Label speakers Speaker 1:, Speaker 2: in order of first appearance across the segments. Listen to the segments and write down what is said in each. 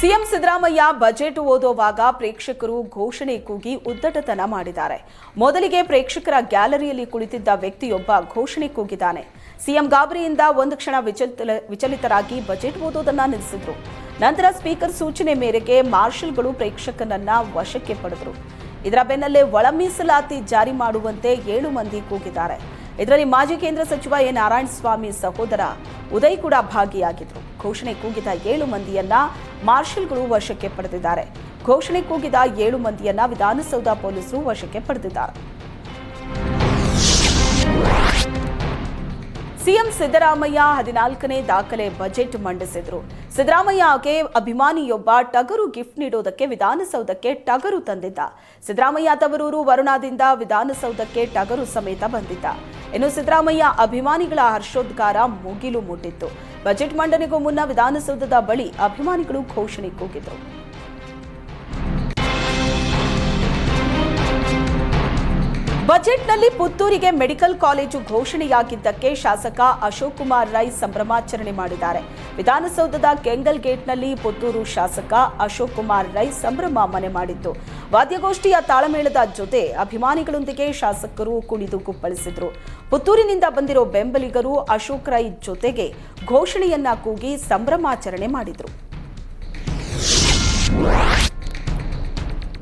Speaker 1: CM Siddaramaiah budget ಓದುವಾಗ ಪ್ರೇಕ್ಷಕರು ಘೋಷಣೆ ಕೂಗಿ ಉದ್ದಟತನ ಮಾಡಿದ್ದಾರೆ. ಮೊದಲಿಗೆ ಪ್ರೇಕ್ಷಕರ ಗ್ಯಾಲರಿಯಲ್ಲಿ ಕುಳಿತಿದ್ದ ವ್ಯಕ್ತಿಯೊಬ್ಬ ಘೋಷಣೆ ಕೂಗಿದ್ದಾನೆ. ಸಿಎಂ ಗಾಬರಿಯಿಂದ ಒಂದು ಕ್ಷಣ ವಿಚಲಿತ ವಿಚಲಿತರಾಗಿ ಬಜೆಟ್ ಓದೋದನ್ನ ನಿಲ್ಲಿಸಿದ್ರು. ನಂತರ ಸ್ಪೀಕರ್ ಸೂಚನೆ ಮೇರೆಗೆ ಮಾರ್ಷಲ್ಗಳು ಪ್ರೇಕ್ಷಕನನ್ನ ವಶಕ್ಕೆ ಪಡೆದರು. ಇದರ ಬೆನ್ನಲ್ಲೇ ಒಳ ಮೀಸಲಾತಿ ಜಾರಿ ಮಾಡುವಂತೆ ಏಳು ಮಂದಿ ಕೂಗಿದ್ದಾರೆ. ಇದರಲ್ಲಿ ಮಾಜಿ ಕೇಂದ್ರ ಸಚಿವ ಎ ನಾರಾಯಣಸ್ವಾಮಿ ಸಹೋದರ ಉದಯ್ ಕೂಡ ಭಾಗಿಯಾಗಿದ್ರು. ಘೋಷಣೆ ಕೂಗಿದ ಏಳು ಮಂದಿಯನ್ನ ಮಾರ್ಷಲ್ಗಳು ವಶಕ್ಕೆ ಪಡೆದಿದ್ದಾರೆ. ಘೋಷಣೆ ಕೂಗಿದ ಏಳು ಮಂದಿಯನ್ನ ವಿಧಾನಸೌಧ ಪೊಲೀಸರು ವಶಕ್ಕೆ ಪಡೆದಿದ್ದಾರೆ. ಸಿಎಂ ಸಿದ್ದರಾಮಯ್ಯ ಹದಿನಾಲ್ಕನೇ ದಾಖಲೆ ಬಜೆಟ್ ಮಂಡಿಸಿದ್ರು. ಸಿದ್ದರಾಮಯ್ಯಗೆ ಅಭಿಮಾನಿಯೊಬ್ಬ ಟಗರು ಗಿಫ್ಟ್ ನೀಡೋದಕ್ಕೆ ವಿಧಾನಸೌಧಕ್ಕೆ ಟಗರು ತಂದಿದ್ದ. ಸಿದ್ದರಾಮಯ್ಯ ತವರೂರು ವರುಣಾದಿಂದ ವಿಧಾನಸೌಧಕ್ಕೆ ಟಗರು ಸಮೇತ ಬಂದಿದ್ದ. ಇನ್ನು ಸಿದ್ದರಾಮಯ್ಯ ಅಭಿಮಾನಿಗಳ ಹರ್ಷೋದ್ಗಾರ ಮುಗಿಲು ಮುಟ್ಟಿತ್ತು. ಬಜೆಟ್ ಮಂಡನೆಗೂ ಮುನ್ನ ವಿಧಾನಸೌಧದ ಬಳಿ ಅಭಿಮಾನಿಗಳು ಘೋಷಣೆ ಕೂಗಿದ್ರು. ಬಜೆಟ್ನಲ್ಲಿ ಪುತ್ತೂರಿಗೆ ಮೆಡಿಕಲ್ ಕಾಲೇಜು ಘೋಷಣೆಯಾಗಿದ್ದಕ್ಕೆ ಶಾಸಕ ಅಶೋಕ್ ಕುಮಾರ್ ರೈ ಸಂಭ್ರಮಾಚರಣೆ ಮಾಡಿದ್ದಾರೆ. ವಿಧಾನಸೌಧದ ಕೆಂಗಲ್ ಗೇಟ್ನಲ್ಲಿ ಪುತ್ತೂರು ಶಾಸಕ ಅಶೋಕ್ ಕುಮಾರ್ ರೈ ಸಂಭ್ರಮ ಮನೆ ಮಾಡಿದ್ದು. ವಾದ್ಯಗೋಷ್ಠಿಯ ತಾಳಮೇಳದ ಜೊತೆ ಅಭಿಮಾನಿಗಳೊಂದಿಗೆ ಶಾಸಕರು ಕುಣಿದು ಕುಪ್ಪಳಿಸಿದ್ರು. ಪುತ್ತೂರಿನಿಂದ ಬಂದಿರೋ ಬೆಂಬಲಿಗರು ಅಶೋಕ್ ರೈ ಜೊತೆಗೆ ಘೋಷಣೆಯನ್ನ ಕೂಗಿ ಸಂಭ್ರಮಾಚರಣೆ ಮಾಡಿದ್ರು.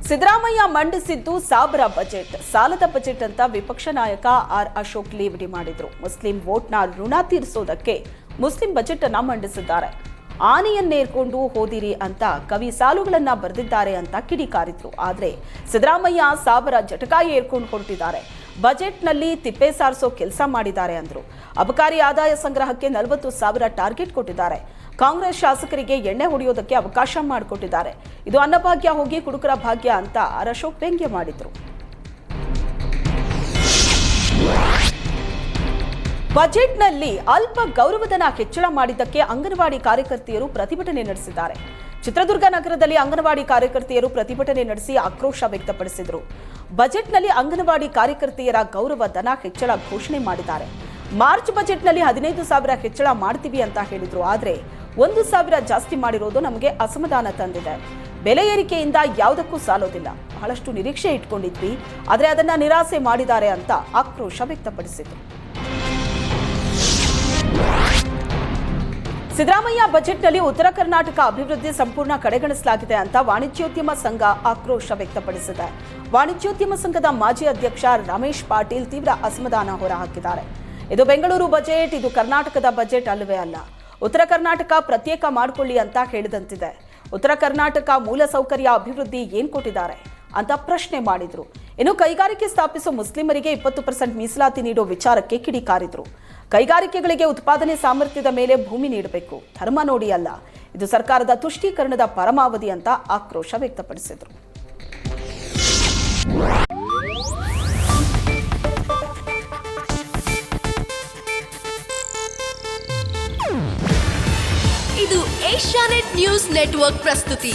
Speaker 1: ಸಿದ್ದರಾಮಯ್ಯ ಮಂಡಿಸಿದ್ದು ಸಾವಿರ ಬಜೆಟ್. ಸಾಲದ ಬಜೆಟ್ ಅಂತ ವಿಪಕ್ಷ ನಾಯಕ ಆರ್ ಅಶೋಕ್ ಲೇವಡಿ ಮಾಡಿದ್ರು. ಮುಸ್ಲಿಂ ವೋಟ್ನ ಋಣ ತೀರಿಸೋದಕ್ಕೆ ಮುಸ್ಲಿಂ ಬಜೆಟ್ ಅನ್ನ ಮಂಡಿಸಿದ್ದಾರೆ. ಆನೆಯನ್ನೇರ್ಕೊಂಡು ಹೋದಿರಿ ಅಂತ ಕವಿ ಸಾಲುಗಳನ್ನ ಬರೆದಿದ್ದಾರೆ ಅಂತ ಕಿಡಿಕಾರಿದ್ರು ಆದ್ರೆ ಸಿದ್ದರಾಮಯ್ಯ ಸಾಬರ ಜಟಕ ಏರ್ಕೊಂಡು ಹೊರಟಿದ್ದಾರೆ. ಬಜೆಟ್ನಲ್ಲಿ ತಿಪ್ಪೆ ಸಾರಿಸೋ ಕೆಲಸ ಮಾಡಿದ್ದಾರೆ ಅಂದ್ರು. ಅಬಕಾರಿ ಆದಾಯ ಸಂಗ್ರಹಕ್ಕೆ ನಲವತ್ತು ಸಾವಿರ ಟಾರ್ಗೆಟ್ ಕೊಟ್ಟಿದ್ದಾರೆ. ಕಾಂಗ್ರೆಸ್ ಶಾಸಕರಿಗೆ ಎಣ್ಣೆ ಹೊಡೆಯೋದಕ್ಕೆ ಅವಕಾಶ ಮಾಡಿಕೊಟ್ಟಿದ್ದಾರೆ. ಇದು ಅನ್ನಭಾಗ್ಯ ಹೋಗಿ ಕುಡುಕರ ಭಾಗ್ಯ ಅಂತ ಅರಶೋಕ್ ವ್ಯಂಗ್ಯ ಮಾಡಿದ್ರು. ಬಜೆಟ್ನಲ್ಲಿ ಅಲ್ಪ ಗೌರವಧನ ಹೆಚ್ಚಳ ಮಾಡಿದ್ದಕ್ಕೆ ಅಂಗನವಾಡಿ ಕಾರ್ಯಕರ್ತೆಯರು ಪ್ರತಿಭಟನೆ ನಡೆಸಿದ್ದಾರೆ. ಚಿತ್ರದುರ್ಗ ನಗರದಲ್ಲಿ ಅಂಗನವಾಡಿ ಕಾರ್ಯಕರ್ತೆಯರು ಪ್ರತಿಭಟನೆ ನಡೆಸಿ ಆಕ್ರೋಶ ವ್ಯಕ್ತಪಡಿಸಿದರು. ಬಜೆಟ್ನಲ್ಲಿ ಅಂಗನವಾಡಿ ಕಾರ್ಯಕರ್ತೆಯರ ಗೌರವ ಧನ ಹೆಚ್ಚಳ ಘೋಷಣೆ ಮಾಡಿದ್ದಾರೆ. ಮಾರ್ಚ್ ಬಜೆಟ್ನಲ್ಲಿ ಹದಿನೈದು ಸಾವಿರ ಹೆಚ್ಚಳ ಮಾಡ್ತೀವಿ ಅಂತ ಹೇಳಿದ್ರು. ಆದರೆ ಒಂದು ಸಾವಿರ ಜಾಸ್ತಿ ಮಾಡಿರೋದು ನಮಗೆ ಅಸಮಾಧಾನ ತಂದಿದೆ. ಬೆಲೆ ಏರಿಕೆಯಿಂದ ಯಾವುದಕ್ಕೂ ಸಾಲೋದಿಲ್ಲ. ಬಹಳಷ್ಟು ನಿರೀಕ್ಷೆ ಇಟ್ಕೊಂಡಿದ್ವಿ. ಆದರೆ ಅದನ್ನು ನಿರಾಸೆ ಮಾಡಿದ್ದಾರೆ ಅಂತ ಆಕ್ರೋಶ ವ್ಯಕ್ತಪಡಿಸಿದ್ರು. ಸಿದ್ದರಾಮಯ್ಯ ಬಜೆಟ್ನಲ್ಲಿ ಉತ್ತರ ಕರ್ನಾಟಕ ಅಭಿವೃದ್ಧಿ ಸಂಪೂರ್ಣ ಕಡೆಗಣಿಸಲಾಗಿದೆ ಅಂತ ವಾಣಿಜ್ಯೋದ್ಯಮ ಸಂಘ ಆಕ್ರೋಶ ವ್ಯಕ್ತಪಡಿಸಿದೆ. ವಾಣಿಜ್ಯೋದ್ಯಮ ಸಂಘದ ಮಾಜಿ ಅಧ್ಯಕ್ಷ ರಮೇಶ್ ಪಾಟೀಲ್ ತೀವ್ರ ಅಸಮಾಧಾನ ಹೊರಹಾಕಿದ್ದಾರೆ. ಇದು ಬೆಂಗಳೂರು ಬಜೆಟ್, ಇದು ಕರ್ನಾಟಕದ ಬಜೆಟ್ ಅಲ್ಲವೇ ಅಲ್ಲ. ಉತ್ತರ ಕರ್ನಾಟಕ ಪ್ರತ್ಯೇಕ ಮಾಡಿಕೊಳ್ಳಿ ಅಂತ ಹೇಳಿದಂತಿದೆ. ಉತ್ತರ ಕರ್ನಾಟಕ ಮೂಲಸೌಕರ್ಯ ಅಭಿವೃದ್ಧಿ ಏನ್ ಕೊಟ್ಟಿದ್ದಾರೆ? ಅಂತ ಪ್ರಶ್ನೆ ಮಾಡಿದ್ರು. ಇನ್ನು ಕೈಗಾರಿಕೆ ಸ್ಥಾಪಿಸುವ ಮುಸ್ಲಿಮರಿಗೆ ಇಪ್ಪತ್ತು ಪರ್ಸೆಂಟ್ ಮೀಸಲಾತಿ ನೀಡೋ ವಿಚಾರಕ್ಕೆ ಕಿಡಿಕಾರಿದ್ರು. ಕೈಗಾರಿಕೆಗಳಿಗೆ ಉತ್ಪಾದನೆ ಸಾಮರ್ಥ್ಯದ ಮೇಲೆ ಭೂಮಿ ನೀಡಬೇಕು. ಧರ್ಮ ನೋಡಿ ಅಲ್ಲ. ಇದು ಸರ್ಕಾರದ ತುಷ್ಟೀಕರಣದ ಪರಮಾವಧಿ ಅಂತ ಆಕ್ರೋಶ ವ್ಯಕ್ತಪಡಿಸಿದ್ರು.
Speaker 2: ಇದು ಏಷ್ಯಾನೆಟ್ ನ್ಯೂಸ್ ನೆಟ್ವರ್ಕ್ ಪ್ರಸ್ತುತಿ.